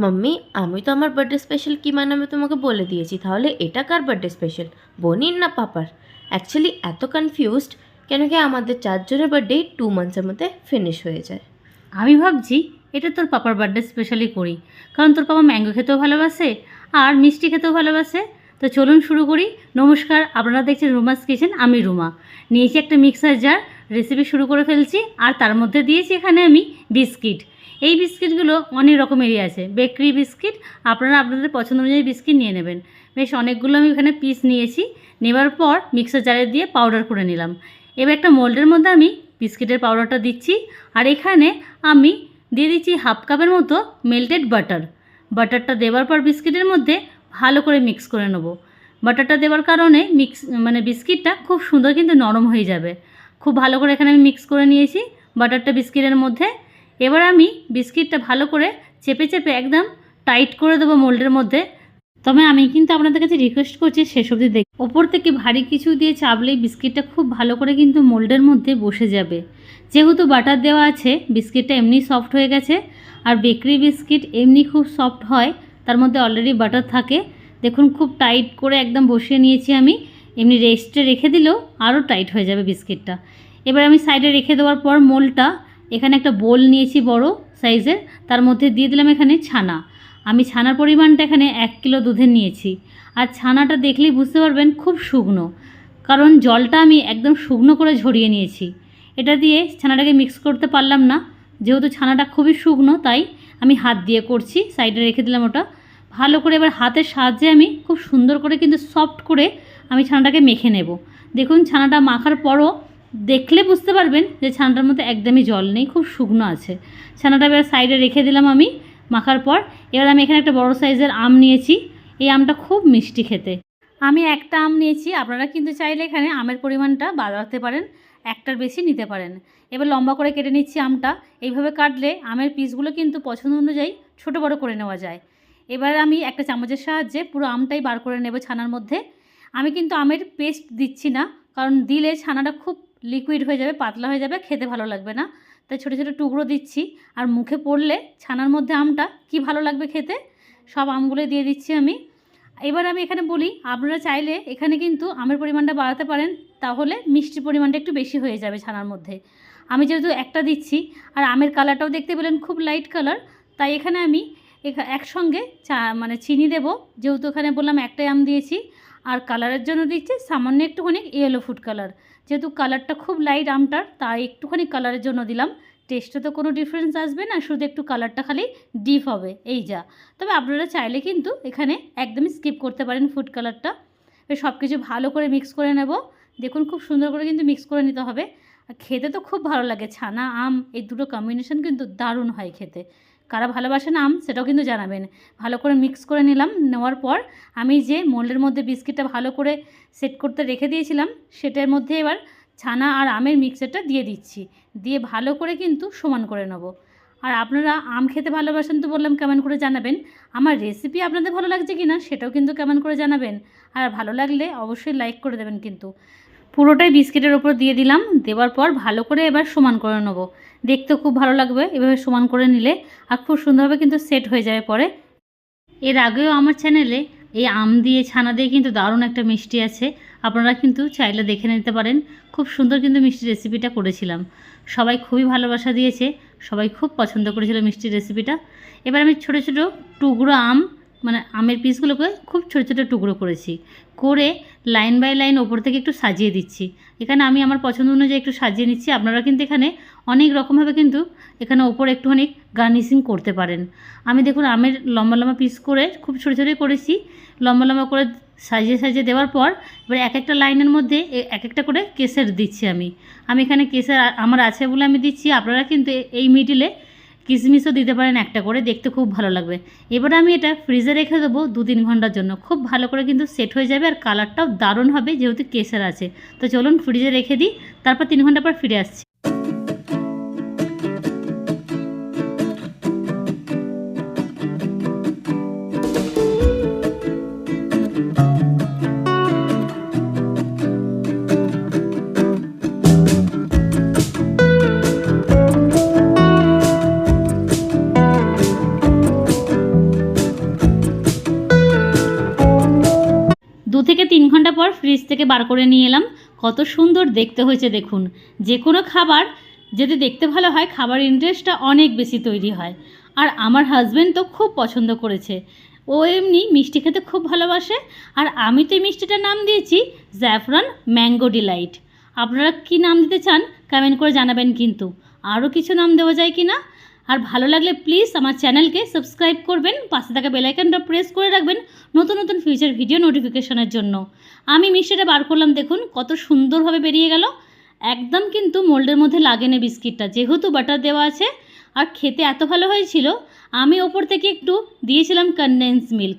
Mummy, আমি তো আমার বার্থডে স্পেশাল কী বানাবে তোমাকে বলে দিয়েছি, তাহলে এটা কার বার্থডে স্পেশাল বনির না পাপার? অ্যাকচুয়ালি এত কনফিউজড কেন কি আমাদের চারজনের বার্থডে টু মান্থসের মধ্যে ফিনিশ হয়ে যায়। আমি ভাবছি, এটা তোর পাপার বার্থডে স্পেশালি করি, কারণ তোর পাপা ম্যাঙ্গো খেতেও ভালোবাসে, আর মিষ্টি খেতেও ভালোবাসে। তো চলুন শুরু করি। নমস্কার, আপনারা দেখছেন রুমাস কিচেন, আমি রুমা। নিয়েছি একটা মিক্সার জার রেসিপি শুরু করে ফেলছি, আর তার মধ্যে দিয়েছি এখানে আমি বিস্কিট। এই বিস্কিটগুলো অনেক রকমেরই আছে। বেকরি বিস্কিট, আপনারা আপনাদের পছন্দ অনুযায়ী বিস্কিট নিয়ে নেবেন। বেশ, অনেকগুলো আমি এখানে পিস নিয়েছি। নেবার পর মিক্সার জারে দিয়ে পাউডার করে নিলাম। এবার একটা মোল্ডের মধ্যে আমি বিস্কিটের পাউডারটা দিচ্ছি। আর এখানে আমি দিয়ে দিচ্ছি হাফ কাপের মতো মেল্টেড বাটার বাটারটা দেওয়ার পর বিস্কিটের মধ্যে ভালো করে মিক্স করে নেব। বাটারটা দেওয়ার কারণে মিক্স মানে বিস্কিটটা খুব সুন্দর কিন্তু নরম হয়ে যাবে। খুব ভালো করে এখানে আমি মিক্স করে নিয়েছি। বাটারটা বিস্কিটের মধ্যে এবার আমি বিস্কিটটা ভালো করে চেপে চেপে একদম টাইট করে দেবো মোল্ডের মধ্যে। তবে আমি কিন্তু আপনাদের কাছে রিকোয়েস্ট করছি শেষ অবধি দেখ ওপর থেকে ভারী কিছু দিয়ে চাপলেই বিস্কিটটা খুব ভালো করে কিন্তু মোল্ডের মধ্যে বসে যাবে। যেহেতু বাটার দেওয়া আছে, বিস্কিটটা এমনি সফট হয়ে গেছে, আর বেকারি বিস্কিট এমনি খুব সফট হয়, তার মধ্যে অলরেডি বাটার থাকে। দেখুন খুব টাইট করে একদম বসিয়ে নিয়েছি আমি। এমনি রেস্টে রেখে দিলেও আরও টাইট হয়ে যাবে বিস্কিটটা। এবার আমি সাইডে রেখে দেওয়ার পর মোলটা এখানে একটা বোল নিয়েছি বড় সাইজের, তার মধ্যে দিয়ে দিলাম এখানে ছানা। আমি ছানার পরিমাণটা এখানে এক কিলো দুধের নিয়েছি। আর ছানাটা দেখলেই বুঝতে পারবেন খুব শুকনো, কারণ জলটা আমি একদম শুকনো করে ঝরিয়ে নিয়েছি। এটা দিয়ে ছানাটাকে মিক্স করতে পারলাম না, যেহেতু ছানাটা খুবই শুকনো, তাই আমি হাত দিয়ে করছি, সাইডে রেখে দিলাম ওটা। ভালো করে এবার হাতের সাহায্যে আমি খুব সুন্দর করে কিন্তু সফট করে আমি ছানাটাকে মেখে নেব। দেখুন, ছানাটা মাখার পরও দেখলে বুঝতে পারবেন যে ছানাটার মধ্যে একদমই জল নেই, খুব শুকনো আছে। ছানাটা এবার সাইডে রেখে দিলাম আমি মাখার পর। এবার আমি এখানে একটা বড় সাইজের আম নিয়েছি। এই আমটা খুব মিষ্টি খেতে। আমি একটা আম নিয়েছি, আপনারা কিন্তু চাইলে এখানে আমের পরিমাণটা বাড়াতে পারেন, একটার বেশি নিতে পারেন। এবার লম্বা করে কেটে নিচ্ছি আমটা। এইভাবে কাটলে আমের পিসগুলো কিন্তু পছন্দ অনুযায়ী ছোটো বড়ো করে নেওয়া যায়। এবার আমি একটা চামচের সাহায্যে পুরো আমটাই বার করে নেব ছানার মধ্যে। আমি কিন্তু আমের পেস্ট দিচ্ছি না, কারণ দিলে ছানাটা খুব লিকুইড হয়ে যাবে, পাতলা হয়ে যাবে, খেতে ভালো লাগবে না। তাই ছোটো ছোটো টুকরো দিচ্ছি। আর মুখে পড়লে ছানার মধ্যে আমটা কি ভালো লাগবে খেতে, সব আমগুলো দিয়ে দিচ্ছি আমি। এবার আমি এখানে বলি, আপনারা চাইলে এখানে কিন্তু আমের পরিমাণটা বাড়াতে পারেন, তাহলে মিষ্টির পরিমাণটা একটু বেশি হয়ে যাবে ছানার মধ্যে। আমি যেহেতু একটা দিচ্ছি, আর আমের কালারটাও দেখতে পেলেন খুব লাইট কালার তাই এখানে আমি একসঙ্গে চা মানে চিনি দেব। যেহেতু এখানে বললাম একটাই আম দিয়েছি, আর কালারের জন্য দিচ্ছি সামান্য একটুখানি ইয়েলো ফুড কালার যেহেতু কালারটা খুব লাইট আমটার, তাই একটুখানি কালারের জন্য দিলাম। টেস্টে তো কোনো ডিফারেন্স আসবে না, শুধু একটু কালারটা খালি ডিপ হবে, এই যা। তবে আপনারা চাইলে কিন্তু এখানে একদমই স্কিপ করতে পারেন ফুড কালারটা সব কিছু ভালো করে মিক্স করে নেব। দেখুন খুব সুন্দর করে কিন্তু মিক্স করে নিতে হবে। খেতে তো খুব ভালো লাগে, ছানা, আম, এই দুটো কম্বিনেশন কিন্তু দারুণ হয় খেতে। কারা ভালোবাসেন আম, সেটাও কিন্তু জানাবেন। ভালো করে মিক্স করে নিলাম, নেওয়ার পর আমি যে মোল্ডের মধ্যে বিস্কিটটা ভালো করে সেট করতে রেখে দিয়েছিলাম, সেটার মধ্যে এবার ছানা আর আমের মিক্সারটা দিয়ে দিচ্ছি। দিয়ে ভালো করে কিন্তু সমান করে নেব। আর আপনারা আম খেতে ভালোবাসেন তো বললাম, কেমন করে জানাবেন? আমার রেসিপি আপনাদের ভালো লাগছে কি না সেটাও কিন্তু কেমন করে জানাবেন। আর ভালো লাগলে অবশ্যই লাইক করে দেবেন কিন্তু। পুরোটাই বিস্কিটের ওপর দিয়ে দিলাম। দেওয়ার পর ভালো করে এবার সমান করে নেব। দেখতে খুব ভালো লাগবে এভাবে সমান করে নিলে আর খুব সুন্দরভাবে কিন্তু সেট হয়ে যাবে পরে। এর আগেও আমার চ্যানেলে এই আম দিয়ে, ছানা দিয়ে কিন্তু দারুণ একটা মিষ্টি আছে। আপনারা কিন্তু চাইলে দেখে নিতে পারেন। খুব সুন্দর কিন্তু মিষ্টি রেসিপিটা করেছিলাম। সবাই খুবই ভালোবাসা দিয়েছে। সবাই খুব পছন্দ করেছিল মিষ্টির রেসিপিটা। এবার আমি ছোটো ছোটো টুকরো আম মানে আমের পিসগুলোকে খুব ছোটো ছোটো টুকরো করেছি। করে লাইন বাই লাইন ওপর থেকে একটু সাজিয়ে দিচ্ছি। এখানে আমি আমার পছন্দ অনুযায়ী একটু সাজিয়ে নিচ্ছি। আপনারা কিন্তু এখানে অনেক রকমভাবে কিন্তু এখানে ওপর একটুখানি গার্নিশিং করতে পারেন। আমি দেখুন আমের লম্বা লম্বা পিস করে খুব ছোটো ছোটোই করেছি। লম্বা লম্বা করে সাজিয়ে সাজিয়ে দেওয়ার পর এবার এক একটা লাইনের মধ্যে এক একটা করে কেসের দিচ্ছি আমি। আমি এখানে কেসের আমার আছে বলে আমি দিচ্ছি। আপনারা কিন্তু এই মিডিলে কিশমিশও দিতে পারেন একটা করে, দেখতে খুব ভালো লাগবে। এবার আমি এটা ফ্রিজে রেখে দেবো দু তিন ঘণ্টার জন্য। খুব ভালো করে কিন্তু সেট হয়ে যাবে আর কালারটাও দারুণ হবে যেহেতু কেশার আছে। তো চলুন ফ্রিজে রেখে দিই, তারপর তিন ঘণ্টা পর ফিরে আসছি। ঘণ্টা পর ফ্রিজ থেকে বার করে নিয়ে এলাম। কত সুন্দর দেখতে হয়েছে দেখুন। যে কোনো খাবার যদি দেখতে ভালো হয়, খাবার ইন্টারেস্টটা অনেক বেশি তৈরি হয়। আর আমার হাজব্যান্ড তো খুব পছন্দ করেছে। ও এমনি মিষ্টি খেতে খুব ভালোবাসে। আর আমি তো এই মিষ্টিটার নাম দিয়েছি জ্যাফরন ম্যাঙ্গো ডিলাইট। আপনারা কি নাম দিতে চান কমেন্ট করে জানাবেন কিন্তু। আরও কিছু নাম দেওয়া যায় কি না আর ভালো লাগলে প্লিজ আমার চ্যানেলকে সাবস্ক্রাইব করবেন, পাশে থাকা বেলাইকনটা প্রেস করে রাখবেন নতুন নতুন ফিউচার ভিডিও নোটিফিকেশনের জন্য। আমি মিষ্টিটা বার করলাম, দেখুন কত সুন্দরভাবে বেরিয়ে গেল। একদম কিন্তু মোল্ডের মধ্যে লাগেনি বিস্কিটটা, যেহেতু বাটার দেওয়া আছে আর খেতে এত ভালো হয়েছিল, আমি ওপর থেকে একটু দিয়েছিলাম কনডেন্স মিল্ক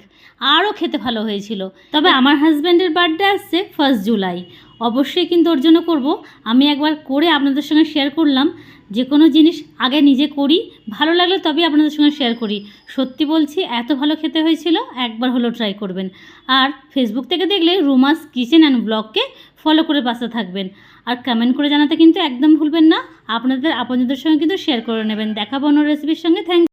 আরও খেতে ভালো হয়েছিল। তবে আমার হাজব্যান্ডের বার্থডে আসছে ফার্স্ট জুলাই অবশ্যই কিন্তু ওর জন্য করব। আমি একবার করে আপনাদের সঙ্গে শেয়ার করলাম। যে কোনো জিনিস আগে নিজে করি, ভালো লাগলে তবে আপনাদের সঙ্গে শেয়ার করি। সত্যি বলছি, এত ভালো খেতে হয়েছিল, একবার হলো ট্রাই করবেন। আর ফেসবুক থেকে দেখলে রুমাস কিচেন অ্যান্ড ব্লগকে ফলো করে পাশে থাকবেন। আর কমেন্ট করে জানাতে কিন্তু একদম ভুলবেন না। আপনাদের আপনজনদের সঙ্গে কিন্তু শেয়ার করে নেবেন। দেখাবো অন্য রেসিপির সঙ্গে। থ্যাংক